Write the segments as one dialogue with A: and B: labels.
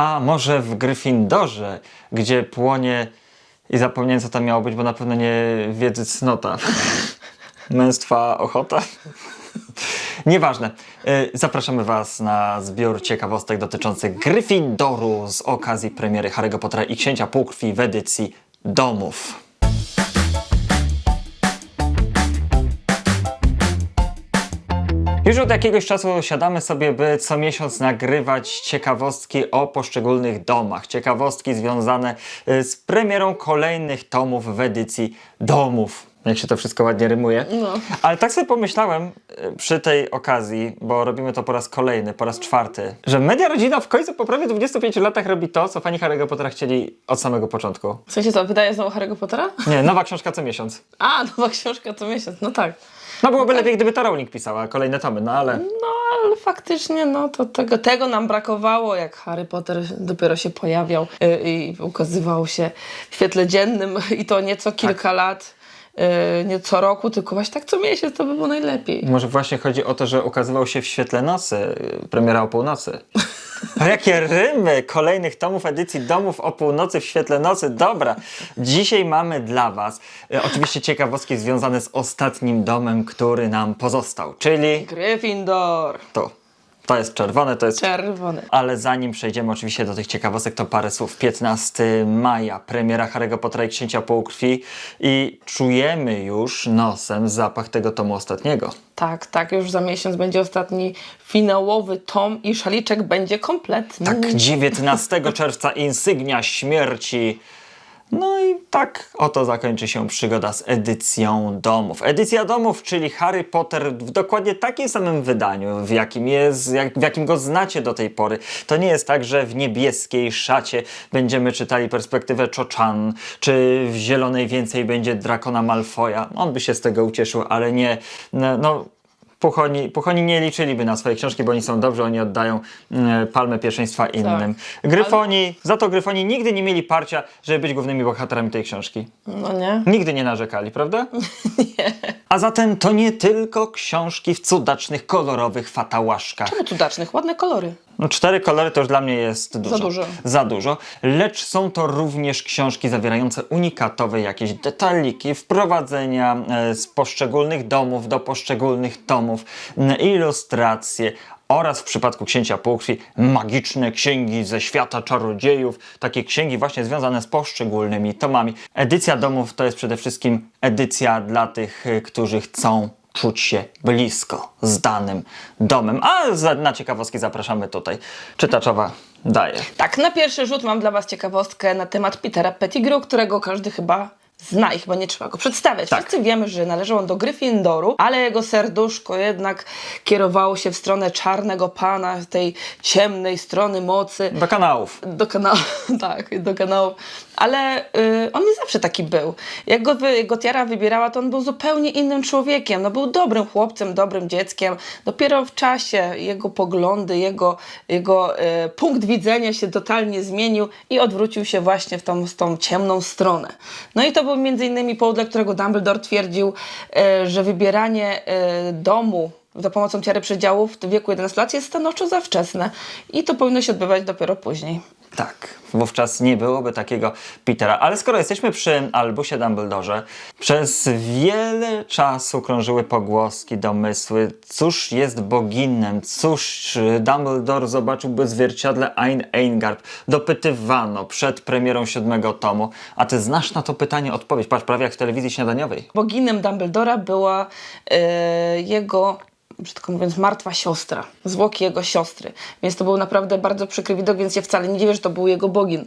A: A może w Gryffindorze, gdzie płonie i zapomniałem co tam miało być, bo na pewno nie wiedzy cnota. Męstwa ochota. Nieważne. Y, Zapraszamy Was na zbiór ciekawostek dotyczących Gryffindoru z okazji premiery Harry'ego Pottera i Księcia Półkrwi w edycji domów. Już od jakiegoś czasu siadamy sobie, by co miesiąc nagrywać ciekawostki o poszczególnych domach. Ciekawostki związane y, z premierą kolejnych tomów w edycji domów. Jak się to wszystko ładnie rymuje.
B: No.
A: Ale tak sobie pomyślałem y, przy tej okazji, bo robimy to po raz kolejny, po raz czwarty, że Media Rodzina w końcu po prawie 25 latach robi to, co fani Harry'ego Pottera chcieli od samego początku.
B: W sensie co, wydaje znowu Harry'ego Pottera?
A: Nie, nowa książka co miesiąc.
B: A, nowa książka co miesiąc, no tak.
A: No byłoby lepiej, gdyby to Rowling pisała kolejne tomy, no ale...
B: No, ale faktycznie, no to tego, tego nam brakowało, jak Harry Potter dopiero się pojawiał y, i ukazywał się w świetle dziennym i to nie co kilka lat, y, nie co roku, tylko właśnie tak co miesiąc, to by było najlepiej.
A: Może właśnie chodzi o to, że ukazywał się w świetle nocy, y, premiera o północy. A jakie rymy kolejnych tomów edycji domów o północy w świetle nocy. Dobra, dzisiaj mamy dla Was y, oczywiście ciekawostki związane z ostatnim domem, który nam pozostał, czyli
B: Gryffindor,
A: tu. To jest czerwone, to jest
B: czerwony.
A: ale zanim przejdziemy oczywiście do tych ciekawostek, to parę słów. 15 maja, premiera Harry'ego Pottera i Księcia Półkrwi i czujemy już nosem zapach tego tomu ostatniego.
B: Tak, tak, już za miesiąc będzie ostatni finałowy tom i szaliczek będzie kompletny.
A: Tak, 19 czerwca insygnia śmierci. No i tak oto zakończy się przygoda z edycją domów. Edycja domów, czyli Harry Potter w dokładnie takim samym wydaniu, w jakim, jest, jak, w jakim go znacie do tej pory. To nie jest tak, że w niebieskiej szacie będziemy czytali perspektywę Cho-Chan, czy w zielonej więcej będzie Drakona Malfoya. On by się z tego ucieszył, ale nie. No, Puchoni, puchoni nie liczyliby na swoje książki, bo oni są dobrzy, oni oddają mm, palmę pierwszeństwa innym. Gryfoni, za to Gryfoni nigdy nie mieli parcia, żeby być głównymi bohaterami tej książki.
B: No nie?
A: Nigdy nie narzekali, prawda? nie. A zatem to nie tylko książki w cudacznych, kolorowych fatałaszkach.
B: Czemu cudacznych? Ładne kolory.
A: No, cztery kolory to już dla mnie jest dużo.
B: dużo.
A: Za dużo. Lecz są to również książki zawierające unikatowe jakieś detaliki, wprowadzenia e, z poszczególnych domów do poszczególnych tomów, m, ilustracje oraz w przypadku Księcia Półkrwi magiczne księgi ze świata czarodziejów, takie księgi właśnie związane z poszczególnymi tomami. Edycja domów to jest przede wszystkim edycja dla tych, e, którzy chcą czuć się blisko z danym domem. A na ciekawostki zapraszamy tutaj. Czytaczowa daje.
B: Tak, na pierwszy rzut mam dla Was ciekawostkę na temat Petera Pettigrew, którego każdy chyba zna i chyba nie trzeba go przedstawiać.
A: Tak.
B: Wszyscy wiemy, że należał on do Gryffindoru, ale jego serduszko jednak kierowało się w stronę czarnego pana, tej ciemnej strony mocy.
A: Do kanałów.
B: Do kanału, tak, do kanału. Ale y, on nie zawsze taki był. Jak go wy, tiara wybierała, to on był zupełnie innym człowiekiem. No, był dobrym chłopcem, dobrym dzieckiem. Dopiero w czasie jego poglądy, jego, jego y, punkt widzenia się totalnie zmienił i odwrócił się właśnie w tą, w tą ciemną stronę. No i to był między innymi powód, dla którego Dumbledore twierdził, y, że wybieranie y, domu za pomocą tiary przedziałów w wieku 11 lat jest stanowczo za wczesne i to powinno się odbywać dopiero później.
A: Tak, wówczas nie byłoby takiego Petera. Ale skoro jesteśmy przy Albusie Dumbledorze, przez wiele czasu krążyły pogłoski, domysły, cóż jest boginem, cóż Dumbledore zobaczyłby w zwierciadle Ein Eingarb. Dopytywano przed premierą siódmego tomu. A ty znasz na to pytanie odpowiedź? Patrz, prawie jak w telewizji śniadaniowej.
B: Boginem Dumbledora była e, jego, brzydko mówiąc, martwa siostra, zwłoki jego siostry. Więc to był naprawdę bardzo przykry widok, więc ja wcale nie dziwię, że to był jego bogin.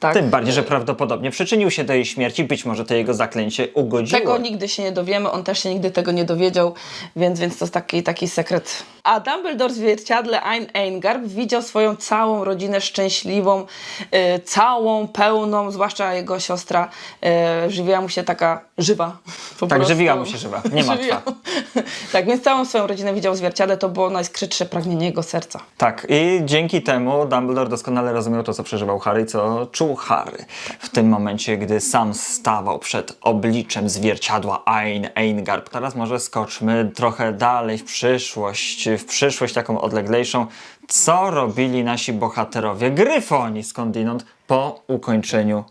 B: Tak?
A: Tym bardziej, że prawdopodobnie przyczynił się do jej śmierci, być może to jego zaklęcie ugodziło.
B: Tego nigdy się nie dowiemy, on też się nigdy tego nie dowiedział, więc, więc to jest taki, taki sekret. A Dumbledore w zwierciadle Ein Eingarb widział swoją całą rodzinę szczęśliwą, e, całą, pełną, zwłaszcza jego siostra e, żywiła mu się taka żywa.
A: Tak,
B: prostu.
A: żywiła mu się żywa, nie martwa.
B: Tak, więc całą swoją rodzinę widział w zwierciadle, to było najskrytsze pragnienie jego serca.
A: Tak, i dzięki temu Dumbledore doskonale rozumiał to, co przeżywał Harry, co czuł Harry w tym momencie, gdy sam stawał przed obliczem zwierciadła Ain Eingarb. Teraz może skoczmy trochę dalej w przyszłość, w przyszłość taką odleglejszą. Co robili nasi bohaterowie Gryfoni skądinąd po ukończeniu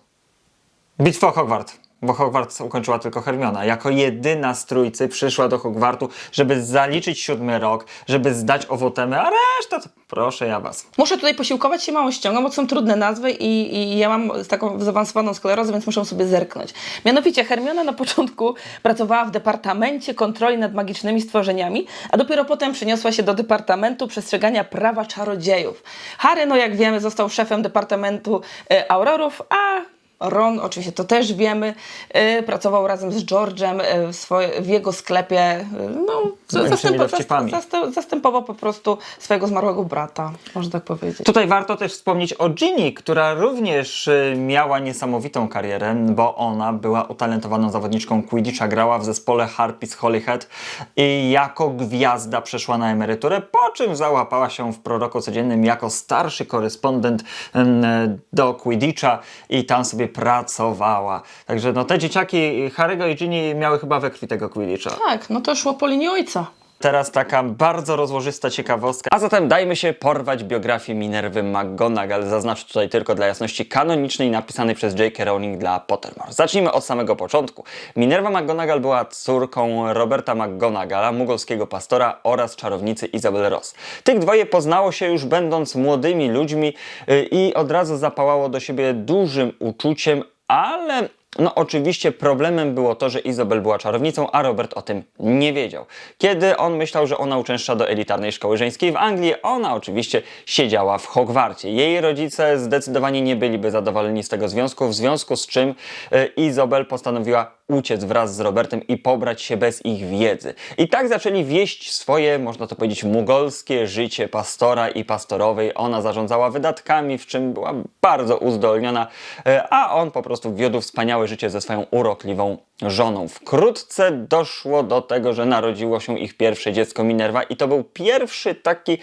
A: Bitwa o Hogwart. Bo Hogwart ukończyła tylko Hermiona. Jako jedyna z trójcy przyszła do Hogwartu, żeby zaliczyć siódmy rok, żeby zdać owotemy, a reszta to proszę ja was.
B: Muszę tutaj posiłkować się mało ściągą, bo to są trudne nazwy i, i ja mam taką zaawansowaną sklerozę, więc muszę sobie zerknąć. Mianowicie Hermiona na początku pracowała w Departamencie Kontroli nad Magicznymi Stworzeniami, a dopiero potem przeniosła się do Departamentu Przestrzegania Prawa Czarodziejów. Harry, no jak wiemy, został szefem Departamentu e, Aurorów, a Ron, oczywiście to też wiemy, e, pracował razem z George'em e, w, swoje, w jego sklepie, e, no,
A: Większymi
B: zastępo-
A: dowcipami.
B: zastę- zastępował po prostu swojego zmarłego brata, można tak powiedzieć.
A: Tutaj warto też wspomnieć o Ginny, która również y, miała niesamowitą karierę, bo ona była utalentowaną zawodniczką Quidditcha, grała w zespole Harpies Holyhead i jako gwiazda przeszła na emeryturę, po czym załapała się w proroku codziennym jako starszy korespondent do Quidditcha i tam sobie pracowała. Także no te dzieciaki Harry'ego i Ginny miały chyba we krwi tego Quidditcha.
B: Tak, no to szło po linii ojca.
A: Teraz taka bardzo rozłożysta ciekawostka. A zatem dajmy się porwać biografię Minerwy McGonagall. Zaznaczę tutaj tylko dla jasności kanonicznej napisanej przez J.K. Rowling dla Pottermore. Zacznijmy od samego początku. Minerva McGonagall była córką Roberta McGonagalla, mugolskiego pastora oraz czarownicy Isabel Ross. Tych dwoje poznało się już będąc młodymi ludźmi yy, i od razu zapałało do siebie dużym uczuciem, ale no oczywiście problemem było to, że Izabel była czarownicą, a Robert o tym nie wiedział. Kiedy on myślał, że ona uczęszcza do elitarnej szkoły żeńskiej w Anglii, ona oczywiście siedziała w Hogwarcie. Jej rodzice zdecydowanie nie byliby zadowoleni z tego związku, w związku z czym e, Izabel postanowiła uciec wraz z Robertem i pobrać się bez ich wiedzy. I tak zaczęli wieść swoje, można to powiedzieć, mugolskie życie pastora i pastorowej. Ona zarządzała wydatkami, w czym była bardzo uzdolniona, e, a on po prostu wiódł wspaniałe życie ze swoją urokliwą żoną. Wkrótce doszło do tego, że narodziło się ich pierwsze dziecko Minerva i to był pierwszy taki,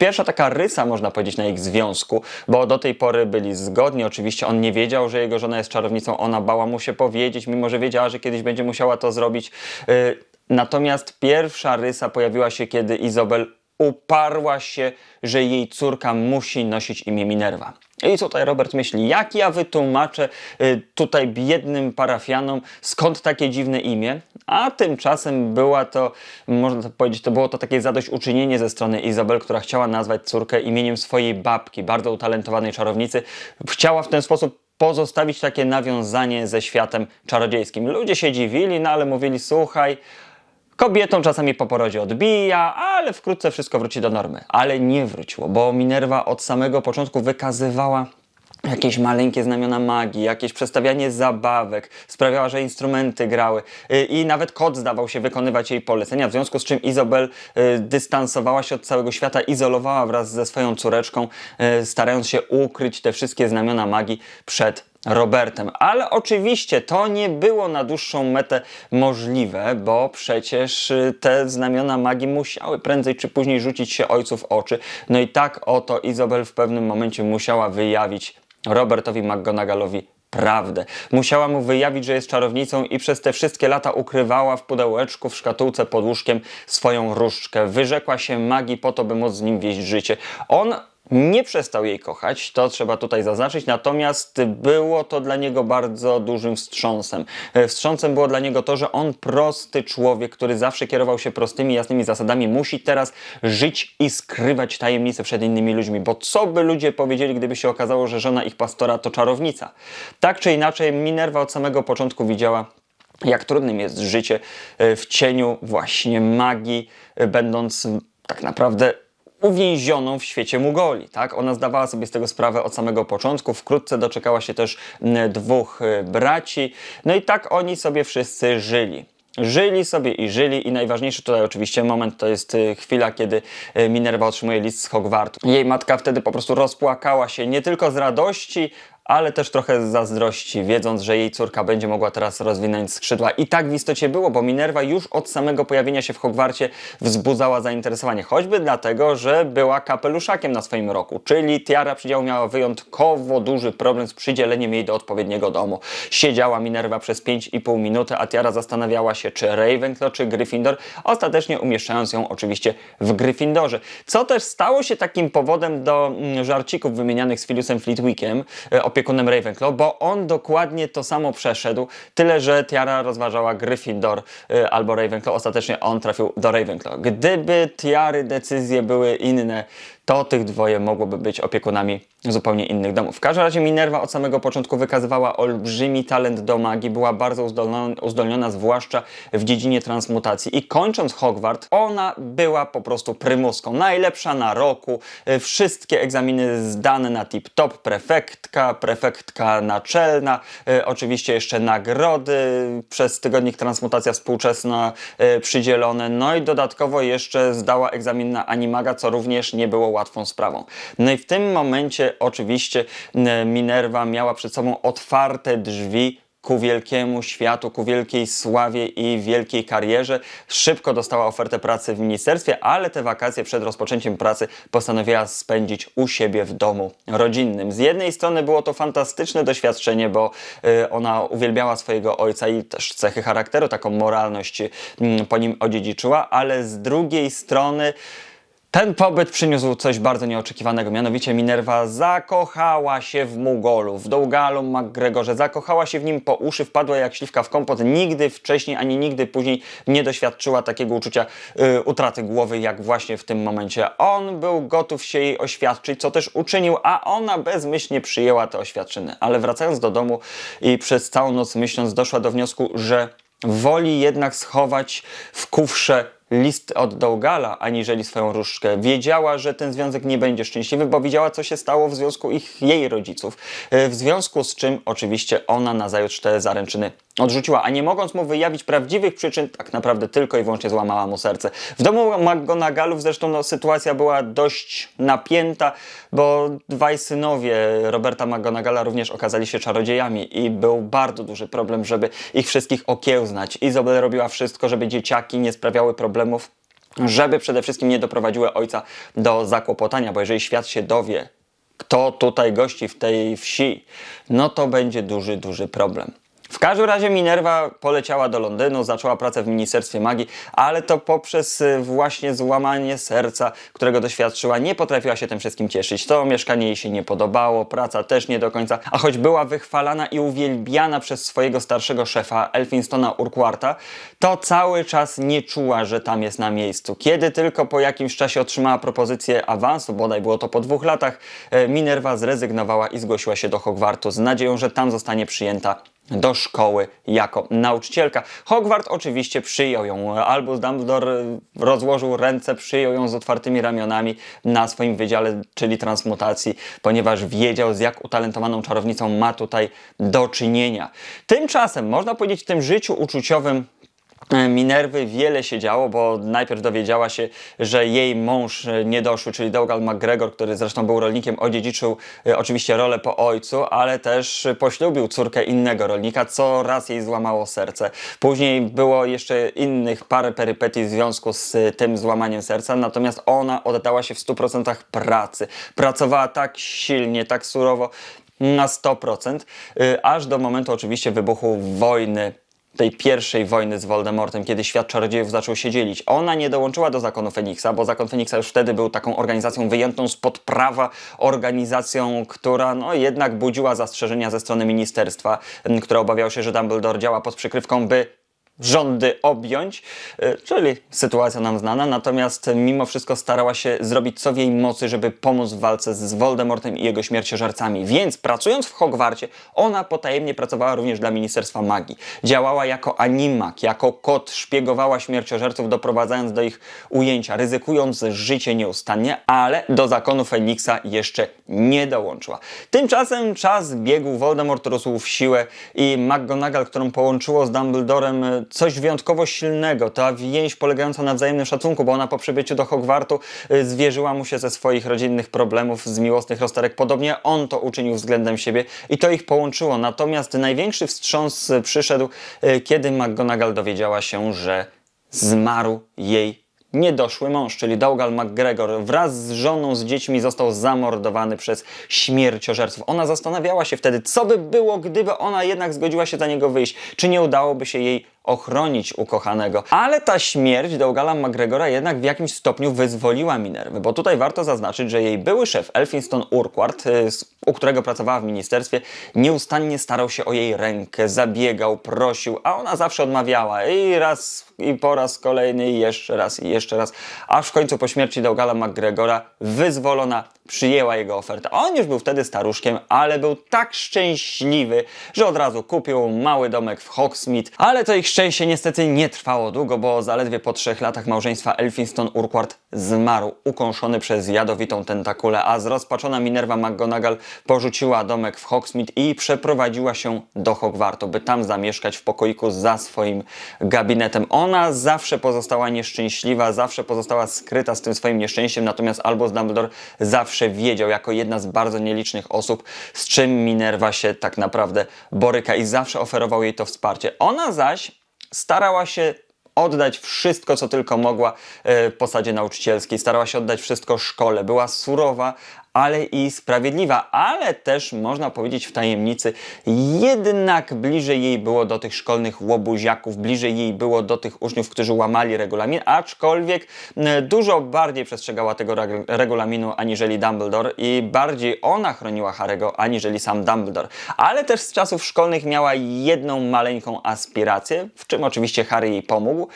A: pierwsza taka rysa, można powiedzieć, na ich związku, bo do tej pory byli zgodni. Oczywiście on nie wiedział, że jego żona jest czarownicą, ona bała mu się powiedzieć, mimo że wiedziała, że kiedyś będzie musiała to zrobić. Yy, Natomiast pierwsza rysa pojawiła się, kiedy Izabel uparła się, że jej córka musi nosić imię Minerva. I tutaj Robert myśli, jak ja wytłumaczę y, tutaj biednym parafianom, skąd takie dziwne imię? A tymczasem była to, można to powiedzieć, to było to takie zadośćuczynienie ze strony Izabel, która chciała nazwać córkę imieniem swojej babki, bardzo utalentowanej czarownicy. Chciała w ten sposób pozostawić takie nawiązanie ze światem czarodziejskim. Ludzie się dziwili, no ale mówili, słuchaj, Kobietom czasami po porodzie odbija, ale wkrótce wszystko wróci do normy. Ale nie wróciło, bo Minerva od samego początku wykazywała jakieś maleńkie znamiona magii, jakieś przestawianie zabawek, sprawiała, że instrumenty grały Y, i nawet kot zdawał się wykonywać jej polecenia, w związku z czym Izabel y, dystansowała się od całego świata, izolowała wraz ze swoją córeczką, y, starając się ukryć te wszystkie znamiona magii przed Robertem. Ale oczywiście to nie było na dłuższą metę możliwe, bo przecież te znamiona magii musiały prędzej czy później rzucić się ojcu w oczy. No i tak oto Izabel w pewnym momencie musiała wyjawić Robertowi McGonagallowi prawdę. Musiała mu wyjawić, że jest czarownicą i przez te wszystkie lata ukrywała w pudełeczku, w szkatułce pod łóżkiem swoją różdżkę. Wyrzekła się magii po to, by móc z nim wieść życie. On nie przestał jej kochać, to trzeba tutaj zaznaczyć, natomiast było to dla niego bardzo dużym wstrząsem. E, Wstrząsem było dla niego to, że on prosty człowiek, który zawsze kierował się prostymi, jasnymi zasadami, musi teraz żyć i skrywać tajemnice przed innymi ludźmi, bo co by ludzie powiedzieli, gdyby się okazało, że żona ich pastora to czarownica? Tak czy inaczej, Minerva od samego początku widziała jak trudnym jest życie e, w cieniu właśnie magii, e, będąc tak naprawdę uwięzioną w świecie Mugoli, tak? Ona zdawała sobie z tego sprawę od samego początku, wkrótce doczekała się też dwóch e, braci, no i tak oni sobie wszyscy żyli. Żyli sobie i żyli i najważniejszy tutaj oczywiście moment to jest e, chwila, kiedy e, Minerva otrzymuje list z Hogwartu. Jej matka wtedy po prostu rozpłakała się nie tylko z radości, ale też trochę zazdrości, wiedząc, że jej córka będzie mogła teraz rozwinąć skrzydła. I tak w istocie było, bo Minerva już od samego pojawienia się w Hogwarcie wzbudzała zainteresowanie, choćby dlatego, że była kapeluszakiem na swoim roku, czyli Tiara Przydziału miała wyjątkowo duży problem z przydzieleniem jej do odpowiedniego domu. Siedziała Minerva przez 5,5 minuty, a Tiara zastanawiała się, czy Ravenclaw, czy Gryffindor, ostatecznie umieszczając ją oczywiście w Gryffindorze. Co też stało się takim powodem do mm, żarcików wymienianych z Philiusem Flitwickiem, e, opiekunem Ravenclaw, bo on dokładnie to samo przeszedł, tyle że Tiara rozważała Gryffindor e, albo Ravenclaw, ostatecznie on trafił do Ravenclaw. Gdyby Tiary decyzje były inne, to tych dwoje mogłoby być opiekunami zupełnie innych domów. W każdym razie Minerva od samego początku wykazywała olbrzymi talent do magii, była bardzo uzdolniona, uzdolniona zwłaszcza w dziedzinie transmutacji. I kończąc Hogwart, ona była po prostu prymuską, najlepsza na roku, y, wszystkie egzaminy zdane na tip-top, prefektka, prefektka naczelna, y, oczywiście jeszcze nagrody. Przez tygodnik Transmutacja Współczesna y, przydzielone, no i dodatkowo jeszcze zdała egzamin na Animaga, co również nie było łatwą sprawą. No i w tym momencie oczywiście y, Minerva miała przed sobą otwarte drzwi ku wielkiemu światu, ku wielkiej sławie i wielkiej karierze. Szybko dostała ofertę pracy w ministerstwie, ale te wakacje przed rozpoczęciem pracy postanowiła spędzić u siebie w domu rodzinnym. Z jednej strony było to fantastyczne doświadczenie, bo y, ona uwielbiała swojego ojca i też cechy charakteru, taką moralność y, po nim odziedziczyła, ale z drugiej strony ten pobyt przyniósł coś bardzo nieoczekiwanego, mianowicie Minerva zakochała się w Mugolu, w Dougalu McGregorze, zakochała się w nim po uszy, wpadła jak śliwka w kompot, nigdy wcześniej ani nigdy później nie doświadczyła takiego uczucia y, utraty głowy jak właśnie w tym momencie. On był gotów się jej oświadczyć, co też uczynił, a ona bezmyślnie przyjęła te oświadczyny. Ale wracając do domu i przez całą noc myśląc doszła do wniosku, że woli jednak schować w kufrze list od Dougala, aniżeli swoją różdżkę. Wiedziała, że ten związek nie będzie szczęśliwy, bo widziała, co się stało w związku ich jej rodziców. E, W związku z czym oczywiście ona nazajutrz te zaręczyny odrzuciła, a nie mogąc mu wyjawić prawdziwych przyczyn, tak naprawdę tylko i wyłącznie złamała mu serce. W domu McGonagalów zresztą no, sytuacja była dość napięta, bo dwaj synowie Roberta McGonagalla również okazali się czarodziejami i był bardzo duży problem, żeby ich wszystkich okiełznać. Izabel robiła wszystko, żeby dzieciaki nie sprawiały problemów, żeby przede wszystkim nie doprowadziły ojca do zakłopotania, bo jeżeli świat się dowie, kto tutaj gości w tej wsi, no to będzie duży, duży problem. W każdym razie Minerva poleciała do Londynu, zaczęła pracę w Ministerstwie Magii, ale to poprzez y, właśnie złamanie serca, którego doświadczyła, nie potrafiła się tym wszystkim cieszyć. To mieszkanie jej się nie podobało, praca też nie do końca, a choć była wychwalana i uwielbiana przez swojego starszego szefa, Elfinstona Urquharta, to cały czas nie czuła, że tam jest na miejscu. Kiedy tylko po jakimś czasie otrzymała propozycję awansu, bodaj było to po dwóch latach, e, Minerva zrezygnowała i zgłosiła się do Hogwartu z nadzieją, że tam zostanie przyjęta do szkoły jako nauczycielka. Hogwart oczywiście przyjął ją. Albus Dumbledore rozłożył ręce, przyjął ją z otwartymi ramionami na swoim wydziale, czyli transmutacji, ponieważ wiedział, z jak utalentowaną czarownicą ma tutaj do czynienia. Tymczasem, można powiedzieć, w tym życiu uczuciowym Minerwy wiele się działo, bo najpierw dowiedziała się, że jej mąż e, niedoszły, czyli Dougal McGregor, który zresztą był rolnikiem, odziedziczył e, oczywiście rolę po ojcu, ale też poślubił córkę innego rolnika, co raz jej złamało serce. Później było jeszcze innych parę perypetii w związku z e, tym złamaniem serca, natomiast ona oddała się w 100% pracy. Pracowała tak silnie, tak surowo, na 100%, y, aż do momentu oczywiście wybuchu wojny tej pierwszej wojny z Voldemortem, kiedy świat czarodziejów zaczął się dzielić. Ona nie dołączyła do zakonu Feniksa, bo zakon Feniksa już wtedy był taką organizacją wyjętą spod prawa, organizacją, która no jednak budziła zastrzeżenia ze strony ministerstwa, które obawiało się, że Dumbledore działa pod przykrywką, by rządy objąć, y, czyli sytuacja nam znana, natomiast mimo wszystko starała się zrobić co w jej mocy, żeby pomóc w walce z Voldemortem i jego śmierciożercami. Więc pracując w Hogwarcie, ona potajemnie pracowała również dla Ministerstwa Magii. Działała jako animak, jako kot, szpiegowała śmierciożerców, doprowadzając do ich ujęcia, ryzykując życie nieustannie, ale do zakonu Feniksa jeszcze nie dołączyła. Tymczasem czas biegł, Voldemort rósł w siłę i McGonagall, którą połączyło z Dumbledorem e, coś wyjątkowo silnego, ta więź polegająca na wzajemnym szacunku, bo ona po przybyciu do Hogwartu e, zwierzyła mu się ze swoich rodzinnych problemów, z miłosnych rozterek. Podobnie on to uczynił względem siebie i to ich połączyło. Natomiast największy wstrząs e, przyszedł, e, kiedy McGonagall dowiedziała się, że zmarł jej niedoszły mąż, czyli Dougal McGregor wraz z żoną, z dziećmi został zamordowany przez śmierciożerców. Ona zastanawiała się wtedy, co by było, gdyby ona jednak zgodziła się za niego wyjść. Czy nie udałoby się jej ochronić ukochanego. Ale ta śmierć Dougala McGregora jednak w jakimś stopniu wyzwoliła Minervę, bo tutaj warto zaznaczyć, że jej były szef Elphinston Urquhart, y, u którego pracowała w ministerstwie, nieustannie starał się o jej rękę, zabiegał, prosił, a ona zawsze odmawiała i raz i po raz kolejny i jeszcze raz i jeszcze raz, aż w końcu po śmierci Dougala McGregora wyzwolona przyjęła jego ofertę. On już był wtedy staruszkiem, ale był tak szczęśliwy, że od razu kupił mały domek w Hogsmeade, ale to ich szczęście niestety nie trwało długo, bo zaledwie po trzech latach małżeństwa Elphinston Urquhart zmarł, ukąszony przez jadowitą tentakulę, a zrozpaczona Minerva McGonagall porzuciła domek w Hogsmeade i przeprowadziła się do Hogwartu, by tam zamieszkać w pokoiku za swoim gabinetem. Ona zawsze pozostała nieszczęśliwa, zawsze pozostała skryta z tym swoim nieszczęściem, natomiast Albus Dumbledore zawsze wiedział, jako jedna z bardzo nielicznych osób, z czym Minerva się tak naprawdę boryka i zawsze oferował jej to wsparcie. Ona zaś starała się oddać wszystko, co tylko mogła e, posadzie nauczycielskiej. Starała się oddać wszystko szkole. Była surowa, ale i sprawiedliwa, ale też można powiedzieć w tajemnicy, jednak bliżej jej było do tych szkolnych łobuziaków, bliżej jej było do tych uczniów, którzy łamali regulamin, aczkolwiek e, dużo bardziej przestrzegała tego reg- regulaminu aniżeli Dumbledore i bardziej ona chroniła Harego aniżeli sam Dumbledore. Ale też z czasów szkolnych miała jedną maleńką aspirację, w czym oczywiście Harry jej pomógł.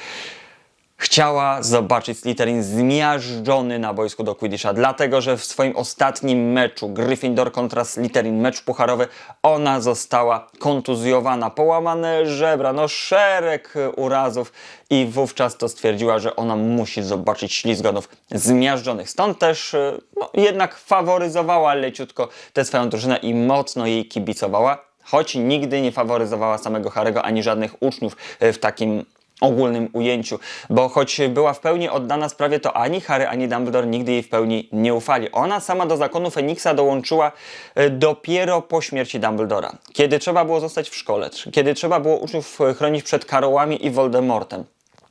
A: Chciała zobaczyć Slytherin zmiażdżony na boisku do Quidditcha, dlatego że w swoim ostatnim meczu Gryffindor kontra Slytherin, mecz pucharowy, ona została kontuzjowana, połamane żebra, no szereg urazów i wówczas to stwierdziła, że ona musi zobaczyć ślizgonów zmiażdżonych. Stąd też e, no, jednak faworyzowała leciutko tę swoją drużynę i mocno jej kibicowała, choć nigdy nie faworyzowała samego Harego ani żadnych uczniów e, w takim ogólnym ujęciu, bo choć była w pełni oddana sprawie, to ani Harry, ani Dumbledore nigdy jej w pełni nie ufali. Ona sama do zakonu Feniksa dołączyła e, dopiero po śmierci Dumbledora, kiedy trzeba było zostać w szkole, kiedy trzeba było uczniów e, chronić przed Karołami i Voldemortem.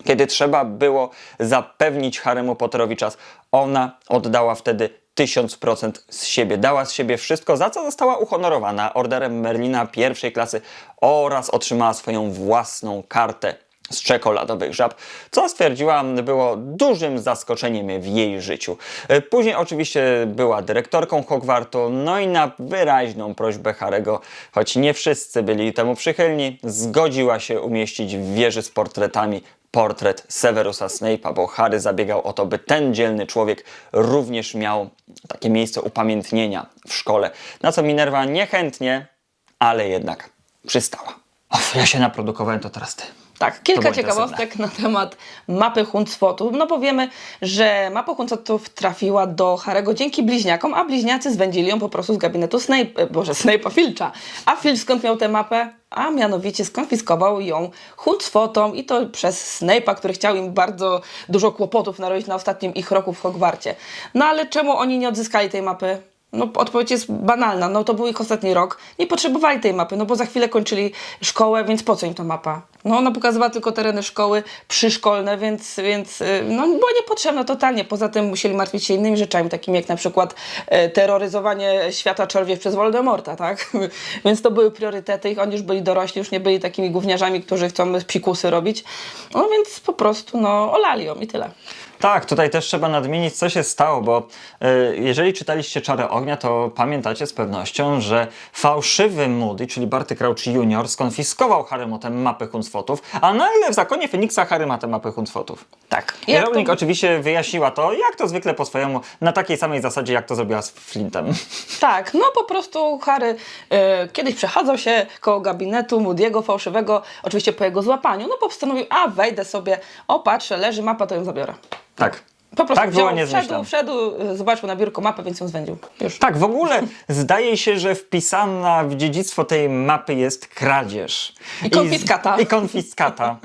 A: Kiedy trzeba było zapewnić Harrymu Potterowi czas, ona oddała wtedy 1000% z siebie. Dała z siebie wszystko, za co została uhonorowana orderem Merlina pierwszej klasy oraz otrzymała swoją własną kartę z czekoladowych żab, co stwierdziła było dużym zaskoczeniem w jej życiu. E, Później oczywiście była dyrektorką Hogwartu, no i na wyraźną prośbę Harego, choć nie wszyscy byli temu przychylni, zgodziła się umieścić w wieży z portretami portret Severusa Snape'a, bo Harry zabiegał o to, by ten dzielny człowiek również miał takie miejsce upamiętnienia w szkole, na co Minerva niechętnie, ale jednak przystała. Och, ja się naprodukowałem, to teraz ty.
B: Tak, kilka ciekawostek na temat mapy Huncwotu. No powiemy, że mapa Huncwotów trafiła do Harego dzięki bliźniakom, a bliźniacy zwędzili ją po prostu z gabinetu Snape, boże, Snape'a Filcha. A Filch skąd miał tę mapę? A mianowicie skonfiskował ją Huncwotom i to przez Snape'a, który chciał im bardzo dużo kłopotów narobić na ostatnim ich roku w Hogwarcie. No ale czemu oni nie odzyskali tej mapy? No, odpowiedź jest banalna. No, to był ich ostatni rok. Nie potrzebowali tej mapy, no bo za chwilę kończyli szkołę, więc po co im ta mapa? No, ona pokazywała tylko tereny szkoły przyszkolne, więc, więc y, no, była niepotrzebna totalnie. Poza tym musieli martwić się innymi rzeczami, takimi jak na przykład e, terroryzowanie świata czerwiew przez Voldemorta, tak? więc to były priorytety ich. Oni już byli dorośli, już nie byli takimi gówniarzami, którzy chcą psikusy robić. No więc po prostu, no, olali ją i tyle.
A: Tak, tutaj też trzeba nadmienić, co się stało, bo y, jeżeli czytaliście Czarę Ognia, to pamiętacie z pewnością, że fałszywy Moody, czyli Barty Crouch Jr. skonfiskował Harrymu tę mapę Huncwotów, a nagle w zakonie Feniksa Harry ma tę mapę Huncwotów.
B: Tak.
A: I
B: Jak
A: Rowling
B: to-
A: oczywiście wyjaśniła to, jak to zwykle po swojemu, na takiej samej zasadzie, jak to zrobiła z Flintem.
B: Tak, no po prostu Harry e, kiedyś przechadzał się koło gabinetu Moody'ego fałszywego, oczywiście po jego złapaniu, no postanowił, a wejdę sobie, o patrzę, leży mapa, to ją zabiorę.
A: Tak.
B: Po prostu
A: Tak
B: wziął, wszedł, wszedł, zobaczył na biurko mapę, więc ją zwędził. Już.
A: Tak, w ogóle zdaje się, że wpisana w dziedzictwo tej mapy jest kradzież.
B: I konfiskata.
A: I, i konfiskata.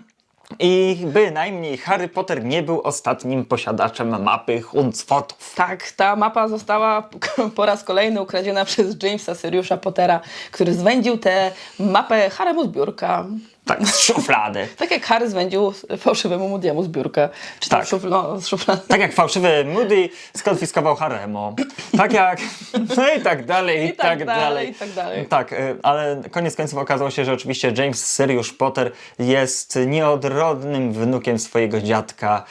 A: I bynajmniej Harry Potter nie był ostatnim posiadaczem mapy Huncwotów.
B: Tak, ta mapa została po raz kolejny ukradziona przez Jamesa Siriusza Pottera, który zwędził tę mapę Haremu z biurka.
A: Tak, z szuflady.
B: Tak jak Harry zwędził fałszywemu Moody'emu z biurka. Czy
A: Tak.
B: szufl- no, z szuflady.
A: Tak jak fałszywy Moody skonfiskował Haremo. Tak jak... No i tak dalej, i,
B: I tak dalej, i tak dalej.
A: Tak, y, ale koniec końców okazało się, że oczywiście James Sirius Potter jest nieodrodnym wnukiem swojego dziadka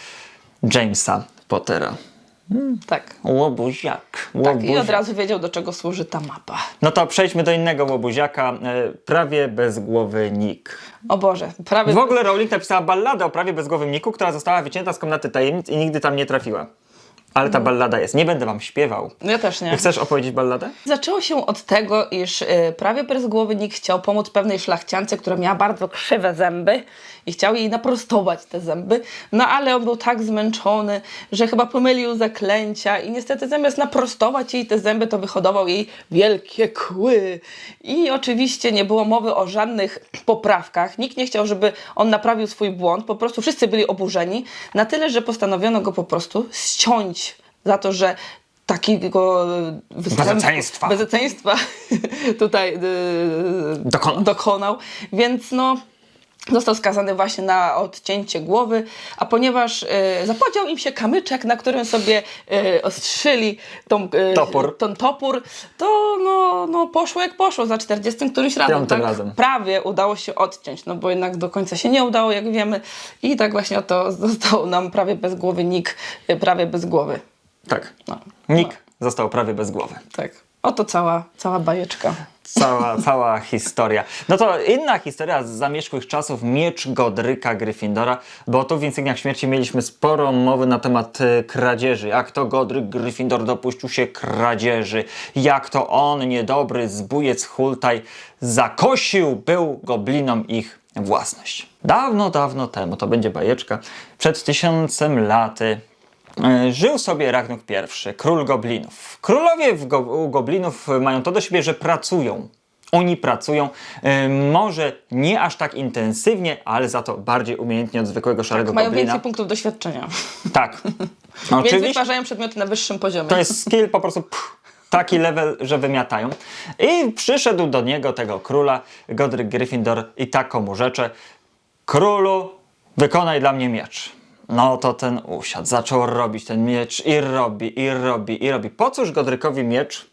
A: Jamesa Pottera.
B: Tak.
A: Łobuziak.
B: Tak, i
A: Łobuziak.
B: od razu wiedział, do czego służy ta mapa.
A: No to przejdźmy do innego łobuziaka, e, prawie bezgłowy Nick.
B: O Boże, prawie...
A: W ogóle Rowling napisała balladę o prawie bezgłowym Niku, która została wycięta z komnaty tajemnic i nigdy tam nie trafiła. Ale ta ballada jest. Nie będę wam śpiewał.
B: Ja też nie.
A: Chcesz opowiedzieć balladę?
B: Zaczęło się od tego, iż y, prawie bezgłowy Nick chciał pomóc pewnej szlachciance, która miała bardzo krzywe zęby i chciał jej naprostować te zęby, no ale on był tak zmęczony, że chyba pomylił zaklęcia i niestety zamiast naprostować jej te zęby, to wyhodował jej wielkie kły. I oczywiście nie było mowy o żadnych poprawkach. Nikt nie chciał, żeby on naprawił swój błąd, po prostu wszyscy byli oburzeni, na tyle, że postanowiono go po prostu ściąć za to, że takiego występu,
A: Bezeceństwa.
B: bezeceństwa tutaj yy,
A: Dokonał.
B: dokonał. Więc no, został skazany właśnie na odcięcie głowy, a ponieważ y, zapodział im się kamyczek, na którym sobie y, ostrzyli tą, y,
A: Topór.
B: ten topór, to no, no poszło jak poszło za 40 któryś razem. Tak?
A: razem.
B: Prawie udało się odciąć, no bo jednak do końca się nie udało, jak wiemy. I tak właśnie oto został nam prawie bez głowy Nick, y, prawie bez głowy.
A: Tak.
B: No,
A: Nick został prawie bez głowy.
B: tak. Oto cała, cała bajeczka.
A: Cała, cała historia. No to inna historia z zamierzchłych czasów, miecz Godryka Gryffindora, bo tu w Insygniach Śmierci mieliśmy sporo mowy na temat e, kradzieży. Jak to Godryk Gryffindor dopuścił się kradzieży. Jak to on, niedobry zbójec Hultaj, zakosił był goblinom ich własność. Dawno, dawno temu, to będzie bajeczka, przed tysiącem laty Żył sobie Ragnuk I, król goblinów. Królowie go, u goblinów mają to do siebie, że pracują. Oni pracują, e, może nie aż tak intensywnie, ale za to bardziej umiejętnie od zwykłego szarego
B: Mają
A: goblina.
B: więcej punktów doświadczenia.
A: Tak.
B: Więc
A: Oczywiście
B: wytwarzają przedmioty na wyższym poziomie.
A: to jest skill po prostu pff, taki level, że wymiatają. I przyszedł do niego, tego króla, Godryk Gryffindor i taką mu rzecze. Królu, wykonaj dla mnie miecz. No to ten usiadł, zaczął robić ten miecz i robi, i robi, i robi. Po cóż Godrykowi miecz?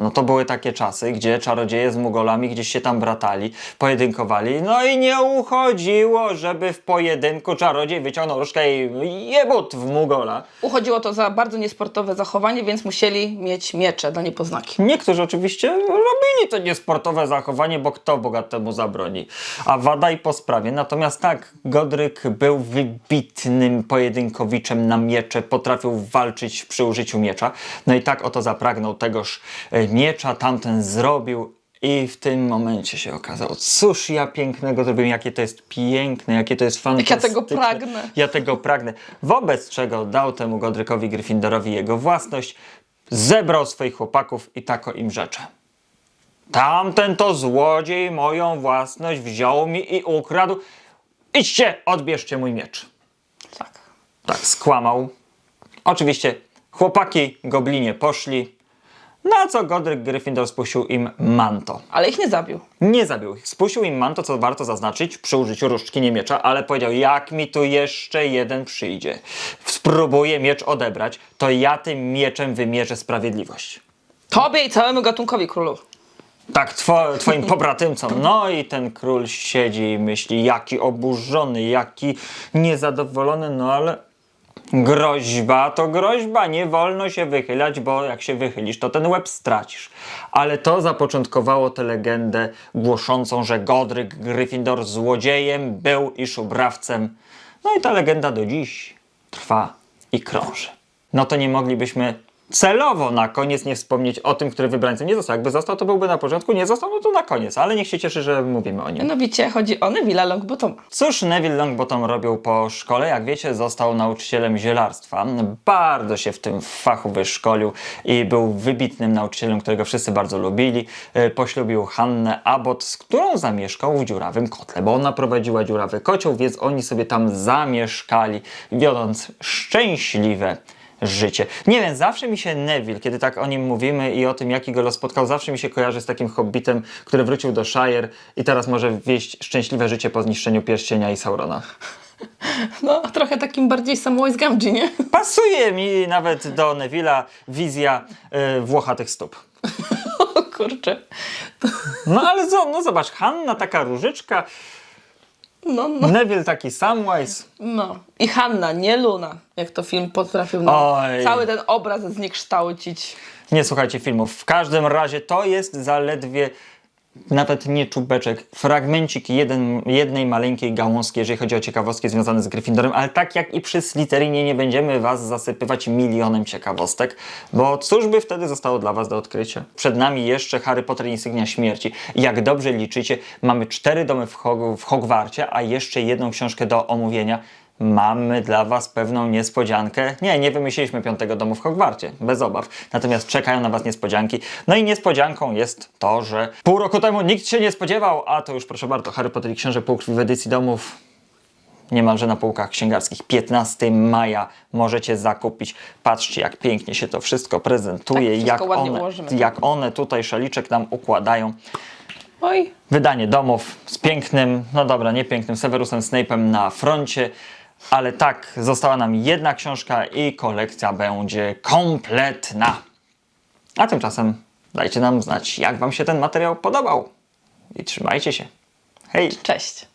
A: No to były takie czasy, gdzie czarodzieje z Mugolami gdzieś się tam bratali, pojedynkowali, no i nie uchodziło, żeby w pojedynku czarodziej wyciągnął różkę i jebut w Mugola.
B: Uchodziło to za bardzo niesportowe zachowanie, więc musieli mieć miecze dla niepoznaki.
A: Niektórzy oczywiście robili to niesportowe zachowanie, bo kto bogatemu zabroni. A wada i po sprawie. Natomiast tak, Godryk był wybitnym pojedynkowiczem na miecze, potrafił walczyć przy użyciu miecza. No i tak oto zapragnął tegoż e, miecza, tamten zrobił. I w tym momencie się okazało, cóż ja pięknego zrobiłem, jakie to jest piękne, jakie to jest
B: ja
A: fantastyczne.
B: tego pragnę.
A: Ja tego pragnę. Wobec czego dał temu Godrykowi Gryffindorowi jego własność, zebrał swoich chłopaków i tako im rzecze. Tamten to złodziej moją własność wziął mi i ukradł. Idźcie, odbierzcie mój miecz.
B: Tak.
A: Tak, skłamał. Oczywiście chłopaki goblinie poszli, na co Godryk Gryffindor spuścił im manto.
B: Ale ich nie zabił.
A: Nie zabił ich. Spuścił im manto, co warto zaznaczyć, przy użyciu różdżki, nie miecza, ale powiedział, jak mi tu jeszcze jeden przyjdzie, spróbuję miecz odebrać, to ja tym mieczem wymierzę sprawiedliwość.
B: Tobie i całemu gatunkowi królu.
A: Tak, two, twoim pobratymcom. No i ten król siedzi i myśli, jaki oburzony, jaki niezadowolony, no ale groźba to groźba, nie wolno się wychylać, bo jak się wychylisz, to ten łeb stracisz. Ale to zapoczątkowało tę legendę głoszącą, że Godryk Gryffindor złodziejem był i szubrawcem. No i ta legenda do dziś trwa i krąży. No to nie moglibyśmy celowo na koniec nie wspomnieć o tym, który wybrańcem nie został. Jakby został, to byłby na porządku, nie został, no to na koniec, ale niech się cieszy, że mówimy o nim.
B: Mianowicie chodzi o Neville'a Longbotoma.
A: Cóż Neville Longbottom robił po szkole? Jak wiecie, został nauczycielem zielarstwa. Bardzo się w tym fachu wyszkolił i był wybitnym nauczycielem, którego wszyscy bardzo lubili. E, Poślubił Hannę Abbott, z którą zamieszkał w dziurawym kotle, bo ona prowadziła dziurawy kocioł, więc oni sobie tam zamieszkali, wiodąc szczęśliwe życie. Nie wiem, zawsze mi się Neville, kiedy tak o nim mówimy i o tym, jaki go los spotkał, zawsze mi się kojarzy z takim hobbitem, który wrócił do Shire i teraz może wieść szczęśliwe życie po zniszczeniu pierścienia i Saurona.
B: No, trochę takim bardziej Samwise Gamgee, nie?
A: Pasuje mi nawet do Neville'a wizja y, włochatych stóp.
B: O kurczę.
A: No ale zo, no zobacz, Hanna taka różyczka,
B: No, no,
A: Neville taki Samwise.
B: no. I Hanna, nie Luna, jak to film potrafił nam
A: Oj.
B: cały ten obraz zniekształcić.
A: Nie słuchajcie filmów. W każdym razie to jest zaledwie nawet nie czubeczek, fragmencik jeden, jednej maleńkiej gałązki, jeżeli chodzi o ciekawostki związane z Gryffindorem, ale tak jak i przy Slytherinie nie będziemy was zasypywać milionem ciekawostek, bo cóż by wtedy zostało dla was do odkrycia? Przed nami jeszcze Harry Potter i Insygnia Śmierci. Jak dobrze liczycie, mamy cztery domy w, Hog- w Hogwarcie, a jeszcze jedną książkę do omówienia. Mamy dla Was pewną niespodziankę. Nie, nie wymyśliliśmy piątego domu w Hogwarcie, bez obaw. Natomiast czekają na Was niespodzianki. No i niespodzianką jest to, że pół roku temu nikt się nie spodziewał, a to już proszę bardzo, Harry Potter i Księże Półkrwi w edycji domów niemalże na półkach księgarskich. 15 maja możecie zakupić. Patrzcie, jak pięknie się to wszystko prezentuje,
B: Tak, wszystko
A: jak, one,
B: ułożymy.
A: jak one tutaj szaliczek nam układają.
B: Oj,
A: Wydanie domów z pięknym, no dobra, nie pięknym, Severusem Snape'em na froncie, ale tak, została nam jedna książka i kolekcja będzie kompletna. A tymczasem dajcie nam znać, jak Wam się ten materiał podobał. I trzymajcie się. Hej!
B: cześć.